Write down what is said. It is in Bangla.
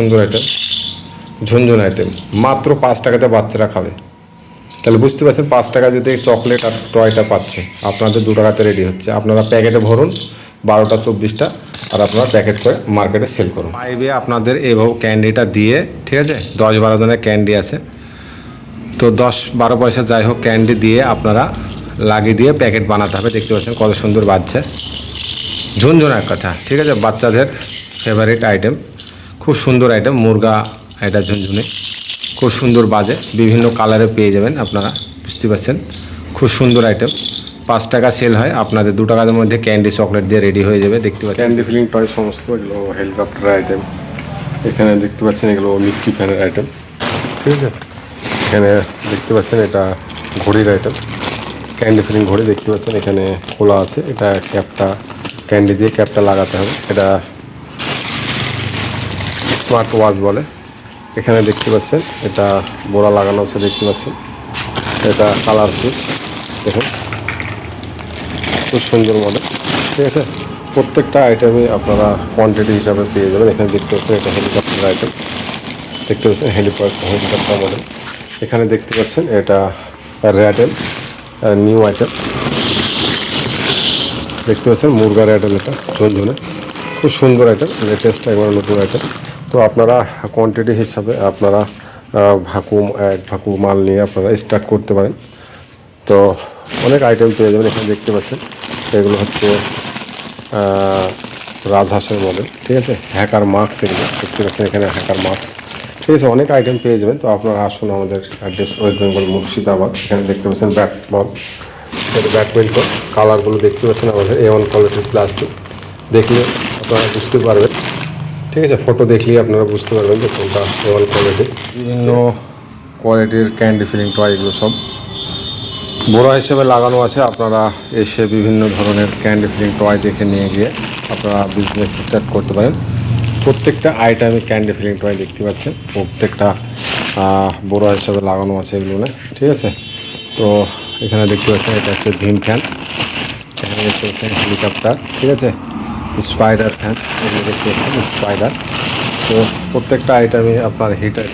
সুন্দর আইটেম ঝুনঝুন আইটেম মাত্র পাঁচ টাকাতে বাচ্চারা খাবে। তাহলে বুঝতে পারছেন, পাঁচ টাকা যদি চকলেট আর টয়টা পাচ্ছে, আপনাদের দু টাকাতে রেডি হচ্ছে। আপনারা প্যাকেটে ভরুন, বারোটা, চব্বিশটা, আর আপনারা প্যাকেট করে মার্কেটে সেল করুন। পাইবে আপনাদের এভাবে ক্যান্ডিটা দিয়ে, ঠিক আছে? দশ বারো জনের ক্যান্ডি আছে। তো দশ বারো পয়সা যাই হোক ক্যান্ডি দিয়ে আপনারা লাগিয়ে দিয়ে প্যাকেট বানাতে হবে। দেখতে পাচ্ছেন কত সুন্দর বাজছে ঝুনঝুন এক কথা, ঠিক আছে? বাচ্চাদের ফেভারিট আইটেম খুব সুন্দর আইটেম মুরগা, এটা ঝুনঝুনি। খুব সুন্দর বাজে, বিভিন্ন কালারে পেয়ে যাবেন আপনারা, বুঝতে পারছেন? খুব সুন্দর আইটেম পাঁচ টাকা সেল হয়, আপনাদের দু টাকার মধ্যে ক্যান্ডি চকলেট দিয়ে রেডি হয়ে যাবে, দেখতে পাচ্ছেন? ক্যান্ডি ফিলিং টয় সমস্ত, এগুলো হেলিকপ্টার আইটেম এখানে দেখতে পাচ্ছেন এগুলো মিক্কি ফ্যানের আইটেম ঠিক আছে? এখানে দেখতে পাচ্ছেন এটা ঘড়ির আইটেম ক্যান্ডি ফিলিং ঘড়ি দেখতে পাচ্ছেন, এখানে খোলা আছে। এটা ক্যাপটা ক্যান্ডি দিয়ে ক্যাপটা লাগাতে হবে। এটা স্মার্ট ওয়াচ বলে। এখানে দেখতে পাচ্ছেন, এটা বোড়া লাগানো আছে, দেখতে পাচ্ছেন। এটা কালার পিস দেখুন। খুব সুন্দর মডেল ঠিক আছে? প্রত্যেকটা আইটেমে আপনারা কোয়ান্টিটি হিসাবে পেয়ে যাবেন। এখানে দেখতে পাচ্ছেন, এটা হেলিকপ্টার আইটেম দেখতে পাচ্ছেন হেলিকপ্টার হেলিকপ্টার মডেল এখানে দেখতে পাচ্ছেন, এটা র্যাডেল নিউ আইটেম দেখতে পাচ্ছেন, মুরগা র্যাডেল এটা, ঝুনঝুনে। খুব সুন্দর আইটেম লেটেস্ট একবার নতুন আইটেম তো আপনারা কোয়ান্টিটি হিসাবে আপনারা ভাকুম এক ভাকু মাল নিয়ে আপনারা স্টার্ট করতে পারেন। তো অনেক আইটেম পেয়ে যাবেন এখানে দেখতে পাচ্ছেন। এগুলো হচ্ছে রাজহাঁসের মডেল ঠিক আছে? হ্যাকার মাস্ক এগুলো, দেখতে পাচ্ছেন এখানে হ্যাকার মাস্ক ঠিক আছে, অনেক আইটেম পেয়ে যাবেন। তো আপনারা আসুন আমাদের অ্যাড্রেস ওয়েস্ট বেঙ্গল মুর্শিদাবাদ, এখানে দেখতে পাচ্ছেন ব্যাট বল ব্যাডমিন্টন কালারগুলো দেখতে পাচ্ছেন আমাদের এ ওয়ান কোয়ালিটির প্লাস্টিক দেখলে আপনারা বুঝতে পারবেন। ঠিক আছে ফটো দেখলেই আপনারা বুঝতে পারবেন যে কোনটা এ ওয়ান কোয়ালিটি বিভিন্ন কোয়ালিটির ক্যান্ডি ফিলিং টয় এগুলো সব। বড় হিসেবে লাগানো আছে, আপনারা এসে বিভিন্ন ধরনের ক্যান্ডি ফিলিং টয় দেখে নিয়ে গিয়ে আপনারা বিজনেস স্টার্ট করতে পারেন। প্রত্যেকটা আইটেমে ক্যান্ডি ফিলিং টয় দেখতে পাচ্ছেন, প্রত্যেকটা বড় হিসাবে লাগানো আছে এগুলো ঠিক আছে? তো এখানে দেখতে পাচ্ছেন, এটা হচ্ছে ভীম ফ্যান এখানে দেখতে পাচ্ছেন হেলিকপ্টার ঠিক আছে? স্পাইডার ফ্যান এগুলো দেখতে পাচ্ছেন স্পাইডার তো প্রত্যেকটা আইটেমে আপনার হিটার